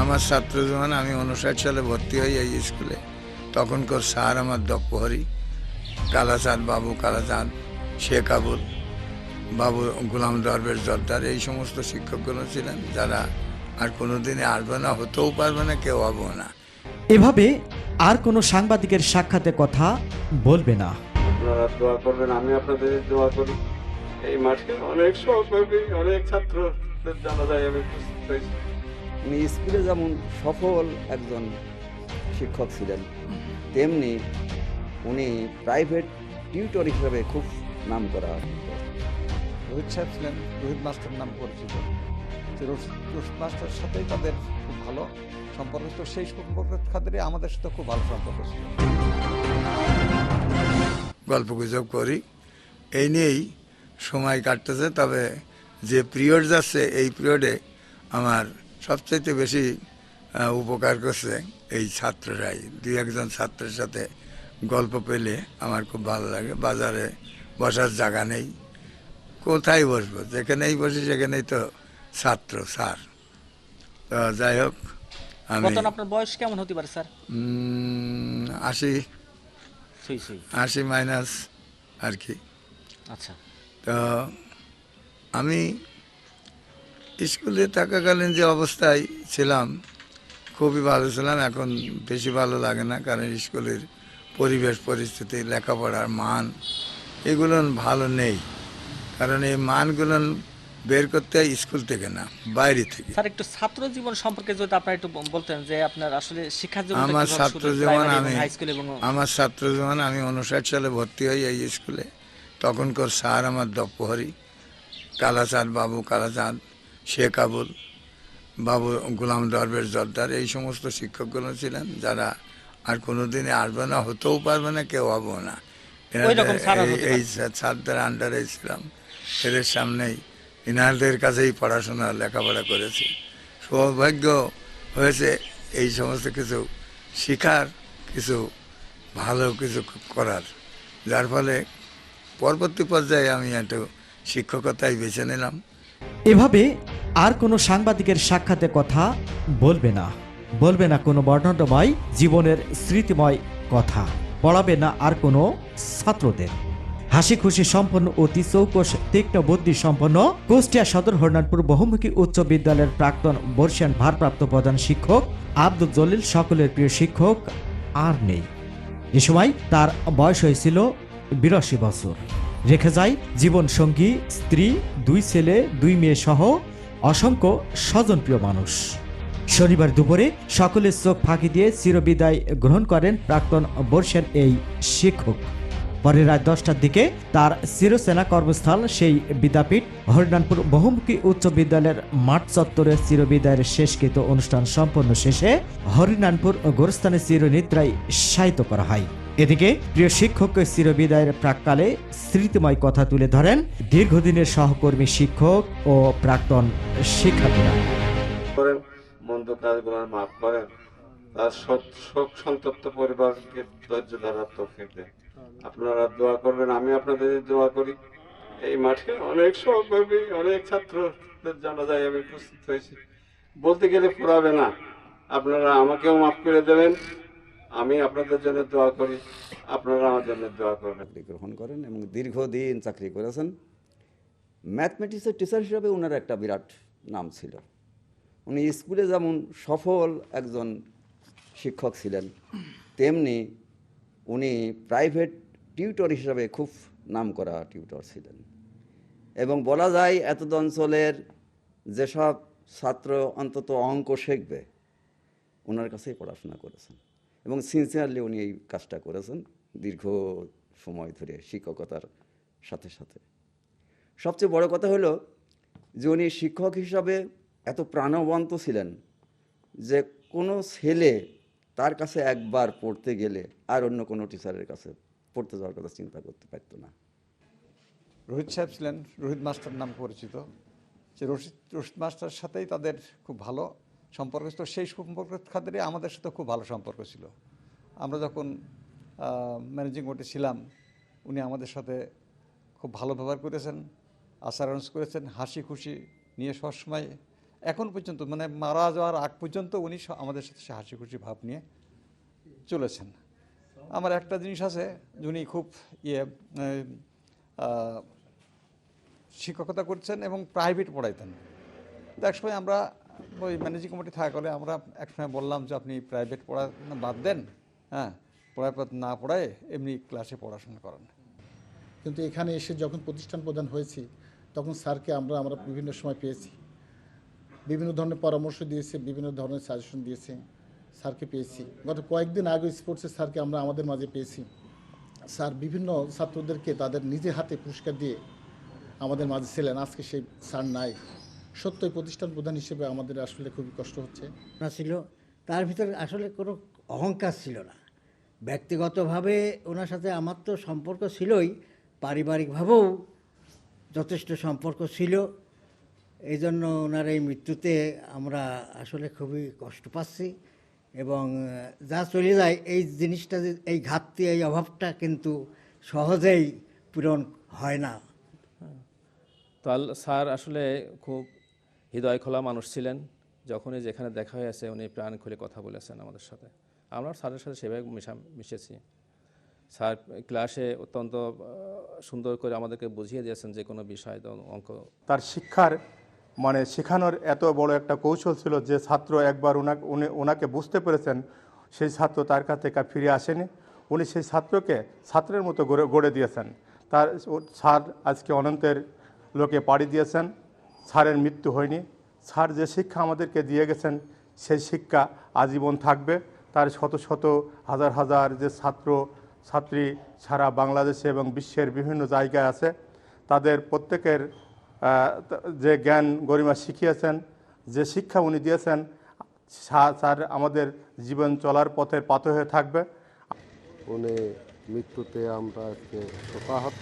আমার ছাত্র জীবন আমি উনষাট সালে ভর্তি হই এই স্কুলে তখনকার স্যার আমার দপ্পহরি কালাচাঁদ বাবু কালাচাঁদ শেখ আবুল বাবু গোলাম দরবেশ জর্দার এই সমস্ত শিক্ষকগুলো ছিলেন যারা আর কোনোদিনে আসবে না হতেও পারবে না কেউ হব না। এভাবে আর কোনো সাংবাদিকের সাক্ষাতে কথা বলবে না। আপনারা দোয়া করবেন আমি আপনাদের দোয়া করি। এই মাঠে অনেক সহকর্মী অনেক ছাত্রদের জানা যায় আমি উনি স্কুলে যেমন সফল একজন শিক্ষক ছিলেন তেমনি উনি প্রাইভেট টিউটর হিসেবে খুব নাম করা রোহিত সাহেব ছিলেন রোহিত মাস্টার নাম পরিচিত। রোহিত রোহিত মাস্টারের সাথেই তাদের খুব ভালো সম্পর্ক তো সেই সম্পর্কের খাতিরে আমাদের সাথে খুব ভালো সম্পর্ক ছিল। গল্প গুজব করি। এই নিয়েই সময় কাটতেছে তবে যে পিরিয়ড যাচ্ছে এই পিরিয়ডে আমার সবচাইতে বেশি উপকার করছে এই ছাত্ররাই। দুই একজন ছাত্রের সাথে গল্প পেলে আমার খুব ভালো লাগে। বাজারে বসার জায়গা নেই। কোথায় বসবো? যেখানেই বসি সেখানেই তো ছাত্র স্যার। তো যাই হোক আমি আপনার বয়স কেমন হতে পারে স্যার? আশি। আশি মাইনাস আর কি। আচ্ছা। তো আমি স্কুলে থাকাকালীন যে অবস্থায় ছিলাম খুবই ভালো ছিলাম এখন বেশি ভালো লাগে না কারণ স্কুলের পরিবেশ পরিস্থিতি লেখাপড়ার মান এগুলো ভালো নেই। কারণ এই মানগুলো বের করতে হয় স্কুল থেকে না বাইরে থেকে। স্যার একটু ছাত্র জীবন সম্পর্কে যদি আপনার একটু বলতেন যে আপনার আসলে শিক্ষা জীবন আমার ছাত্র জীবন আমি হাই স্কুল এবং আমার ছাত্র জীবন আমি উনষাট সালে ভর্তি হই এই স্কুলে। তখনকার স্যার আমার দপ্পহরি কালাচাঁদ বাবু কালাচাঁদ। শেখ আবুল বাবু গোলাম দরবেশ জর্দার এই সমস্ত শিক্ষকগুলো ছিলেন যারা আর কোনোদিনে আসবে না হতেও পারবে না কেউ হব না। এই ছাত্রদের আন্ডারে ছিলাম। এদের সামনেই ইনারদের কাছেই পড়াশোনা লেখাপড়া করেছি। সৌভাগ্য হয়েছে এই সমস্ত কিছু শিখার কিছু ভালো কিছু করার। যার ফলে পরবর্তী পর্যায়ে আমি একটু শিক্ষকতাই বেছে নিলাম। এভাবে আর কোনো সাংবাদিকের সাক্ষাতে কথা বলবে না। বলবে না কোনো বর্ণাঢ্যময় জীবনের স্মৃতিময় কথা। পড়াবে না আর কোনো ছাত্রদের। হাসি খুশি সম্পন্ন অতি চৌকস, তীক্ষ্ণ বুদ্ধি সম্পন্ন কুষ্টিয়া সদর হরনাথপুর বহুমুখী উচ্চ বিদ্যালয়ের প্রাক্তন বর্ষিয়ান ভারপ্রাপ্ত প্রধান শিক্ষক আব্দুল জলিল, সকলের প্রিয় শিক্ষক আর নেই। এ সময় তার বয়স হয়েছিল বিরাশি বছর। রেখে যায় জীবন সঙ্গী স্ত্রী, দুই ছেলে, দুই মেয়ে সহ অসংখ্য স্বজনপ্রিয় মানুষ। শনিবার দুপুরে সকলের চোখ ফাঁকি দিয়ে চিরবিদায় গ্রহণ করেন প্রাক্তন বর্ষের এই শিক্ষক। পরে রাত দশটার দিকে তার চিরসেনা কর্মস্থল, সেই বিদ্যাপীঠ হরিনানপুর বহুমুখী উচ্চ বিদ্যালয়ের মাঠ চত্বরে চিরবিদায়ের শেষকৃত অনুষ্ঠান সম্পন্ন শেষে হরিনানপুর গোরস্থানে চিরনিদ্রায় শায়িত করা হয়। এদিকে প্রিয় শিক্ষককে চিরবিদায়ের প্রাককালে স্মৃতিময় কথা তুলে ধরেন দীর্ঘদিনের সহকর্মী শিক্ষক ও প্রাক্তন শিক্ষার্থীরা। করেন, মন্দ কাজগুলো মাফ করেন, তার শোক সন্তপ্ত পরিবারকে ধৈর্য ধরার তৌফিক দেন। আপনারা দোয়া করবেন, আমি আপনাদের দোয়া করি। এই মাঠে অনেক সহকর্মী, অনেক ছাত্রদের জানা যায় আমি উপস্থিত হয়েছি। বলতে গেলে ফুরাবে না। আপনারা আমাকেও মাফ করে দেবেন। আমি আপনাদের জন্য দোয়া করি, আপনারা আমার জন্য দোয়া করবেন। চাকরি গ্রহণ করেন এবং দীর্ঘদিন চাকরি করেছেন। ম্যাথমেটিক্সের টিচার হিসাবে ওনার একটা বিরাট নাম ছিল। উনি স্কুলে যেমন সফল একজন শিক্ষক ছিলেন, তেমনি উনি প্রাইভেট টিউটর হিসাবে খুব নাম করা টিউটর ছিলেন। এবং বলা যায়, এতদ অঞ্চলের যেসব ছাত্র অন্তত অঙ্ক শিখবে ওনার কাছেই পড়াশোনা করেছেন। এবং সিনসিয়ারলি উনি এই কাজটা করেছেন দীর্ঘ সময় ধরে শিক্ষকতার সাথে সাথে। সবচেয়ে বড় কথা হলো যে উনি শিক্ষক হিসাবে এত প্রাণবন্ত ছিলেন যে কোনো ছেলে তার কাছে একবার পড়তে গেলে আর অন্য কোনো টিচারের কাছে পড়তে যাওয়ার কথা চিন্তা করতে পারতো না। রোহিত সাহেব ছিলেন, রোহিত মাস্টার নাম পরিচিত। যে রশিদ রশিদ মাস্টারের সাথেই তাদের খুব ভালো সম্পর্ক ছিল, সেই সম্পর্কের খাতিরে আমাদের সাথে খুব ভালো সম্পর্ক ছিল। আমরা যখন ম্যানেজিং বোর্ডে ছিলাম, উনি আমাদের সাথে খুব ভালো ব্যবহার করেছেন, আচারণ করেছেন, হাসি খুশি নিয়ে সবসময়। এখন পর্যন্ত মানে মারা যাওয়ার আগ পর্যন্ত উনি আমাদের সাথে সে হাসি খুশি ভাব নিয়ে চলেছেন। আমার একটা জিনিস আছে উনি খুব ইয়ে শিক্ষকতা করছেন এবং প্রাইভেট পড়াইতেন। তো এক সময় আমরা ওই ম্যানেজিং কমিটি থাকাকালে আমরা একসময় বললাম যে, আপনি প্রাইভেট পড়া বাদ দেন হ্যাঁ পড়ায় না পড়ায় এমনি ক্লাসে পড়াশোনা করেন। কিন্তু এখানে এসে যখন প্রতিষ্ঠান প্রদান হয়েছি, তখন স্যারকে আমরা আমরা বিভিন্ন সময় পেয়েছি। বিভিন্ন ধরনের পরামর্শ দিয়েছে, বিভিন্ন ধরনের সাজেশন দিয়েছে স্যারকে পেয়েছি। গত কয়েকদিন আগে স্পোর্টসের স্যারকে আমরা, আমাদের মাঝে পেয়েছি। স্যার বিভিন্ন ছাত্রদেরকে তাদের নিজে হাতে পুরস্কার দিয়ে আমাদের মাঝে ছিলেন। আজকে সেই স্যার নাই। সত্যই প্রতিষ্ঠান প্রধান হিসেবে আমাদের আসলে খুবই কষ্ট হচ্ছে। না ছিল তার ভিতরে আসলে কোনো অহংকার ছিল না। ব্যক্তিগতভাবে ওনার সাথে আমার তো সম্পর্ক ছিলই পারিবারিকভাবেও যথেষ্ট সম্পর্ক ছিল। এই জন্য ওনার এই মৃত্যুতে আমরা আসলে খুবই কষ্ট পাচ্ছি এবং যা চলে যায় এই জিনিসটা যে- এই ঘাটতি এই অভাবটা কিন্তু সহজেই পূরণ হয় না। তো আল- স্যার আসলে খুব হৃদয় খোলা মানুষ ছিলেন, যখনই যেখানে দেখা হয়েছে উনি প্রাণ খুলে কথা বলেছেন আমাদের সাথে। আমরা স্যারের সাথে সেভাবে মিশা, মিশেছি। স্যার ক্লাসে অত্যন্ত সুন্দর করে আমাদেরকে বুঝিয়ে দিয়েছেন যে কোনো বিষয় অঙ্ক। তার শিক্ষার মানে শেখানোর এত বড় একটা কৌশল ছিল যে ছাত্র একবার ওনাকে ওনাকে বুঝতে পেরেছেন, সেই ছাত্র তার কাছ থেকে ফিরে আসেনি। উনি সেই ছাত্রকে ছাত্রের মতো গড়ে গড়ে দিয়েছেন। তার স্যার আজকে অনন্তের লোকে পাড়ি দিয়েছেন। স্যারের মৃত্যু হয়নি। স্যার যে শিক্ষা আমাদেরকে দিয়ে গেছেন, সেই শিক্ষা আজীবন থাকবে। তার শত শত হাজার হাজার যে ছাত্র, ছাত্রী সারা বাংলাদেশে এবং বিশ্বের বিভিন্ন জায়গায় আছে, তাদের প্রত্যেকের যে জ্ঞান গরিমা শিখিয়েছেন, যে শিক্ষা উনি দিয়েছেন স্যার আমাদের জীবন চলার পথের পাত হয়ে থাকবে। উনি মৃত্যুতে আমরা আজকে শোকাহত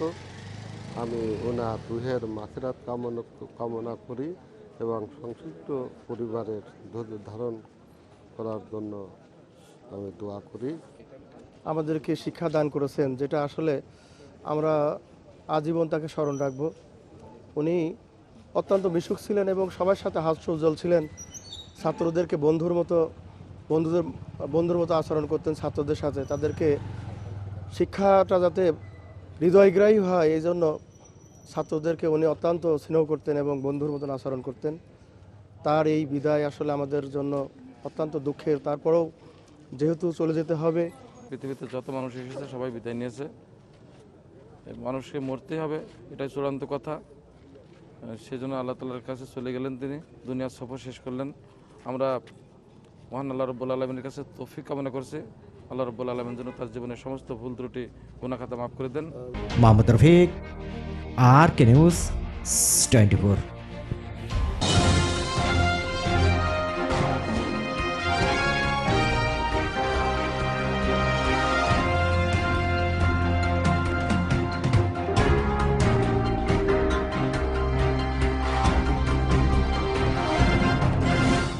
আমি ওনার রুহের মাসেরাত কামনা কামনা করি এবং সংশ্লিষ্ট পরিবারের ধৈর্য ধারণ করার জন্য আমি দোয়া করি। আমাদেরকে শিক্ষা দান করেছেন, যেটা আসলে আমরা আজীবন তাকে স্মরণ রাখব। উনি অত্যন্ত মিশুক ছিলেন এবং সবার সাথে হাস্য উজ্জ্বল ছিলেন। ছাত্রদেরকে বন্ধুর মতো, বন্ধুদের, বন্ধুর মতো আচরণ করতেন ছাত্রদের সাথে। তাদেরকে শিক্ষাটা যাতে হৃদয়গ্রাহী হয় এই জন্য ছাত্রদেরকে উনি অত্যন্ত স্নেহ করতেন এবং বন্ধুর মতন আচরণ করতেন। তার এই বিদায় আসলে আমাদের জন্য অত্যন্ত দুঃখের। তারপরেও যেহেতু চলে যেতে হবে, পৃথিবীতে যত মানুষ এসেছে সবাই বিদায় নিয়েছে। মানুষকে মরতেই হবে, এটাই চূড়ান্ত কথা। সেজন্য আল্লাহ তালার কাছে চলে গেলেন তিনি। দুনিয়ার সফর শেষ করলেন। আমরা মহান আল্লাহ রব্বুল আলমিনের কাছে তৌফিক কামনা করছি। আল্লাহ রব্বুল আলমের জন্য তার জীবনের সমস্ত ভুল ত্রুটি গুণাখাতা মাফ করে দেন। Mohammad Rafiq R K news twenty